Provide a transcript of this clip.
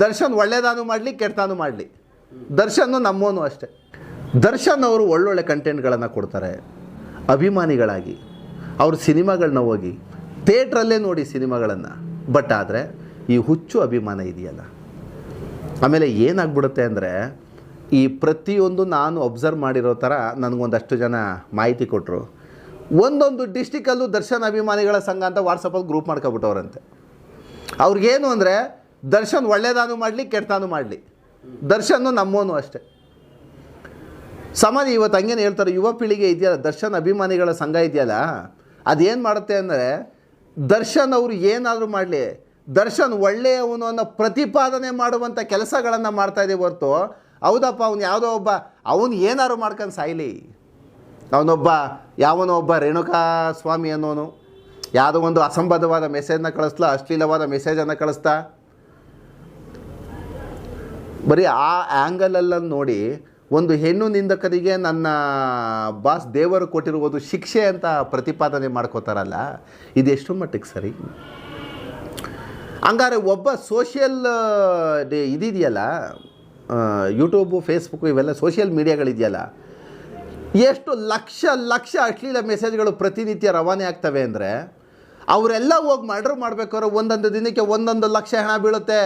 ದರ್ಶನ್ ಒಳ್ಳೇದಾನು ಮಾಡಲಿ, ಕೆಟ್ಟದಾನು ಮಾಡಲಿ. ದರ್ಶನ್ ನಮ್ಮೋನು ಅಷ್ಟೆ. ದರ್ಶನ್ ಅವರು ಒಳ್ಳೊಳ್ಳೆ ಕಂಟೆಂಟ್ಗಳನ್ನು ಕೊಡ್ತಾರೆ, ಅಭಿಮಾನಿಗಳಾಗಿ. ಅವ್ರ ಸಿನಿಮಾಗಳನ್ನ ಹೋಗಿ, ಥಿಯೇಟ್ರಲ್ಲೇ ನೋಡಿ ಸಿನಿಮಾಗಳನ್ನು. ಬಟ್ ಆದರೆ, ಈ ಹುಚ್ಚು ಅಭಿಮಾನ ಇದೆಯಲ್ಲ? ಆಮೇಲೆ ಏನಾಗ್ಬಿಡುತ್ತೆ ಅಂದರೆ, ಈ ಪ್ರತಿಯೊಂದು ನಾನು ಅಬ್ಸರ್ವ್ ಮಾಡಿರೋ ಥರ ನನಗೊಂದಷ್ಟು ಜನ ಮಾಹಿತಿ ಕೊಟ್ಟರು ಒಂದೊಂದು ಡಿಸ್ಟಿಕಲ್ಲೂ ದರ್ಶನ್ ಅಭಿಮಾನಿಗಳ ಸಂಘ ಅಂತ ವಾಟ್ಸಪ್ಪಲ್ಲಿ ಗ್ರೂಪ್ ಮಾಡ್ಕೊಬಿಟ್ಟವ್ರಂತೆ. ಅವ್ರಿಗೇನು ಅಂದರೆ ದರ್ಶನ್ ಒಳ್ಳೇದಾನು ಮಾಡಲಿ, ಕೆಟ್ಟದಾನು ಮಾಡಲಿ. ದರ್ಶನ್ ನಮ್ಮೋನು ಅಷ್ಟೆ. ಸಮಾಜ ಇವತ್ತು ಹಂಗೇನು ಹೇಳ್ತಾರೆ, ಯುವ ಪೀಳಿಗೆ ಇದೆಯಲ್ಲ, ದರ್ಶನ್ ಅಭಿಮಾನಿಗಳ ಸಂಘ ಇದೆಯಲ್ಲ, ಅದೇನು ಮಾಡುತ್ತೆ ಅಂದರೆ, ದರ್ಶನ್ ಅವರು ಏನಾದರೂ ಮಾಡಲಿ, ದರ್ಶನ್ ಒಳ್ಳೆಯವನು ಅನ್ನೋ ಪ್ರತಿಪಾದನೆ ಮಾಡುವಂಥ ಕೆಲಸಗಳನ್ನು ಮಾಡ್ತಾ ಇದೆ ಹೊರತು, ಹೌದಪ್ಪ, ಅವ್ನು ಯಾವುದೋ ಒಬ್ಬ, ಅವನು ಏನಾದ್ರು ಮಾಡ್ಕೊಂಡು ಸಾಯ್ಲಿ. ಅವನೊಬ್ಬ, ಯಾವನೋ ಒಬ್ಬ ರೇಣುಕಾ ಸ್ವಾಮಿ ಅನ್ನೋನು, ಯಾವುದೋ ಒಂದು ಅಸಂಬದ್ಧವಾದ ಮೆಸೇಜನ್ನ ಕಳಿಸ್ಲಾ, ಅಶ್ಲೀಲವಾದ ಮೆಸೇಜನ್ನು ಕಳಿಸ್ತಾ ಬರೀ ಆ ಆ್ಯಂಗಲಲ್ಲನ್ನು ನೋಡಿ ಒಂದು ಹೆಣ್ಣು ನಿಂದಕರಿಗೆ ನನ್ನ ಬಾಸ್ ದೇವರು ಕೊಟ್ಟಿರುವುದು ಶಿಕ್ಷೆ ಅಂತ ಪ್ರತಿಪಾದನೆ ಮಾಡ್ಕೋತಾರಲ್ಲ, ಇದು ಎಷ್ಟು ಮಟ್ಟಿಗೆ ಸರಿ. ಹಂಗಾರೆ ಒಬ್ಬ ಸೋಷಿಯಲ್ ಇದಿದೆಯಲ್ಲ ಯೂಟ್ಯೂಬು ಫೇಸ್ಬುಕ್ಕು ಇವೆಲ್ಲ ಸೋಷಿಯಲ್ ಮೀಡಿಯಾಗಳಿದೆಯಲ್ಲ ಎಷ್ಟು ಲಕ್ಷ ಲಕ್ಷ ಅಶ್ಲೀಲ ಮೆಸೇಜ್ಗಳು ಪ್ರತಿನಿತ್ಯ ರವಾನೆ ಆಗ್ತವೆ ಅಂದರೆ, ಅವರೆಲ್ಲ ಹೋಗಿ ಮರ್ಡ್ರ್ ಮಾಡಬೇಕಾದ್ರೆ ಒಂದೊಂದು ದಿನಕ್ಕೆ ಒಂದೊಂದು ಲಕ್ಷ ಹಣ ಬೀಳುತ್ತೆ.